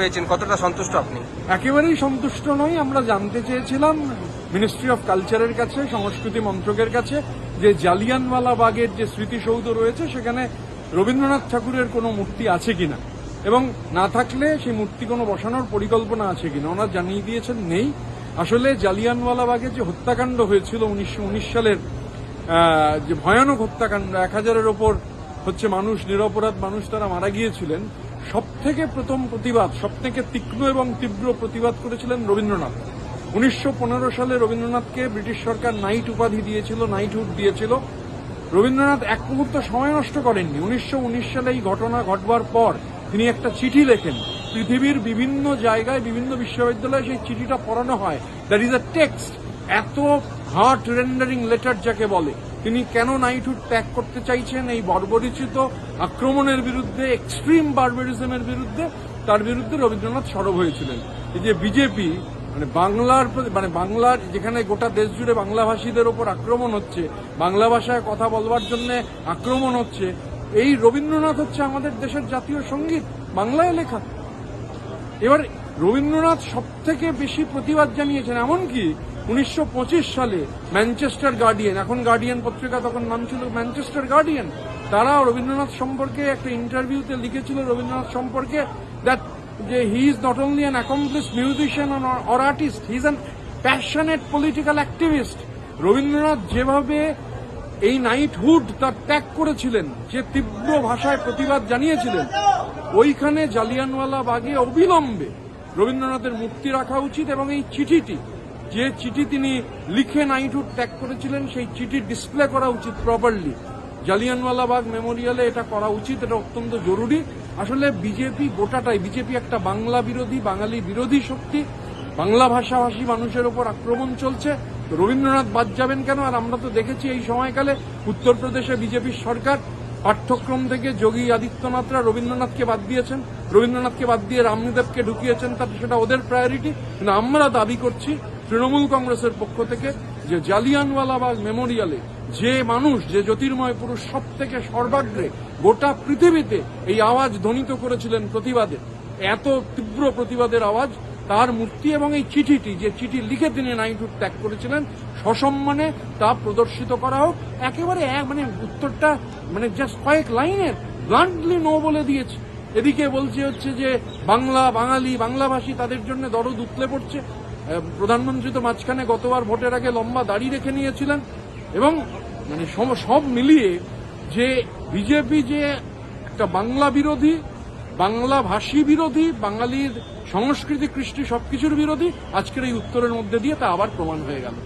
পেয়েছেন? কতটা সন্তুষ্ট আপনি? একেবারেই সন্তুষ্ট নই। আমরা জানতে চেয়েছিলাম মিনিস্ট্রি অফ কালচারের কাছে, সংস্কৃতি মন্ত্রকের কাছে, যে জালিয়ানওয়ালা বাগের যে স্মৃতিসৌধ রয়েছে, সেখানে রবীন্দ্রনাথ ঠাকুরের কোনো মূর্তি আছে কিনা? এবং না থাকলে সেই মূর্তি কোনো বসানোর পরিকল্পনা আছে কিনা? ওনারা জানিয়ে দিয়েছেন, নেই। আসলে জালিয়ানওয়ালা বাগে যে হত্যাকাণ্ড হয়েছিল উনিশশো উনিশ সালের যে ভয়ানক হত্যাকাণ্ড, এক হাজারের ওপর হচ্ছে মানুষ, নিরপরাধ মানুষ তারা মারা গিয়েছিলেন সব থেকে প্রথম প্রতিবাদ সব থেকে তীক্ষ্ণ এবং তীব্র প্রতিবাদ করেছিলেন রবীন্দ্রনাথ। উনিশশো পনেরো সালে রবীন্দ্রনাথকে ব্রিটিশ সরকার নাইট উপাধি দিয়েছিল নাইটহুড দিয়েছিল। রবীন্দ্রনাথ এক মুহূর্ত সময় নষ্ট করেননি। উনিশশো উনিশ সালে এই ঘটনা ঘটবার পর তিনি একটা চিঠি লেখেন। পৃথিবীর বিভিন্ন জায়গায়, বিভিন্ন বিশ্ববিদ্যালয়ে সেই চিঠিটা পড়ানো হয়। দ্যাট ইজ আ টেক্সট এত হার্ট রেন্ডারিং লেটার যাকে বলে। তিনি কেন নাইটহুড ত্যাগ করতে চাইছেন? এই বর্বরিচিত আক্রমণের বিরুদ্ধে এক্সট্রিম বার্বারিজমের বিরুদ্ধে তার বিরুদ্ধে রবীন্দ্রনাথ সরব হয়েছিলেন। এই যে বিজেপি মানে বাংলার মানে বাংলার যেখানে গোটা দেশ জুড়ে বাংলাভাষীদের ওপর আক্রমণ হচ্ছে, বাংলা ভাষায় কথা বলবার জন্য আক্রমণ হচ্ছে, এই রবীন্দ্রনাথ হচ্ছে আমাদের দেশের জাতীয় সংগীত, বাংলায় লেখা। এবার রবীন্দ্রনাথ সব থেকে বেশি প্রতিবাদ জানিয়েছেন, এমনকি উনিশশো পঁচিশ সালে ম্যানচেস্টার গার্ডিয়ান, এখন গার্ডিয়ান পত্রিকা তখন নাম ছিল ম্যানচেস্টার গার্ডিয়ান তারা রবীন্দ্রনাথ সম্পর্কে একটা ইন্টারভিউতে লিখেছিল রবীন্দ্রনাথ সম্পর্কে দ্যাট যে he is not only an accomplished musician or artist he is an passionate political activist Rabindranath যেভাবে এই নাইটহুড তার ত্যাগ করেছিলেন, যে তীব্র ভাষায় প্রতিবাদ জানিয়েছিলেন, ওইখানে জালিয়ানওয়ালা বাগে অবিলম্বে রবীন্দ্রনাথের মুক্তি রাখা উচিত এবং এই চিঠিটি, যে চিঠি তিনি লিখে নাইটহুড ত্যাগ করেছিলেন, সেই চিঠি ডিসপ্লে করা উচিত প্রপারলি জালিয়ানওয়ালাবাগ মেমোরিয়ালে এটা করা উচিত, এটা অত্যন্ত জরুরি। আসলে বিজেপি গোটাটাই, বিজেপি একটা বাংলা বিরোধী, বাঙালি বিরোধী শক্তি। বাংলা ভাষাভাষী মানুষের ওপর আক্রমণ চলছে। রবীন্দ্রনাথ বাদ যাবেন কেন? আর আমরা তো দেখেছি এই সময়কালে উত্তরপ্রদেশে বিজেপির সরকার পাঠ্যক্রম থেকে যোগী আদিত্যনাথরা রবীন্দ্রনাথকে বাদ দিয়েছেন। রবীন্দ্রনাথকে বাদ দিয়ে রামনিদেবকে ঢুকিয়েছেন, তাতে সেটা ওদের প্রায়োরিটি কিন্তু আমরা দাবি করছি তৃণমূল কংগ্রেসের পক্ষ থেকে যে জালিয়ানওয়ালাবাগ মেমোরিয়ালে যে মানুষ, যে জ্যোতির্ময় পুরুষ সব থেকে সর্বাগ্রে গোটা পৃথিবীতে এই আওয়াজ ধ্বনিত করেছিলেন প্রতিবাদে, এত তীব্র প্রতিবাদের আওয়াজ তার মূর্তি এবং এই চিঠিটি যে চিঠি লিখে তিনি নাইটহুড ত্যাগ করেছিলেন, সসম্মানে তা প্রদর্শিত করা হোক। একেবারে এক মানে উত্তরটা মানে জাস্ট কয়েক লাইনের ব্লান্টলি নো বলে দিয়েছে। এদিকে বলছে হচ্ছে যে, বাংলা, বাঙালি, বাংলাভাষী তাদের জন্য দরদ উতলে পড়ছে। প্রধানমন্ত্রী তো মাঝখানে গতবার ভোটের আগে লম্বা দাড়ি রেখে নিয়েছিলেন। এবং মানে সব মিলিয়ে যে বিজেপি যে একটা বাংলা বিরোধী বাংলা ভাষী বিরোধী, বাঙালির সংস্কৃতি, কৃষ্টি সবকিছুর বিরোধী, আজকের এই উত্তরের মধ্যে দিয়ে তা আবার প্রমাণ হয়ে গেল।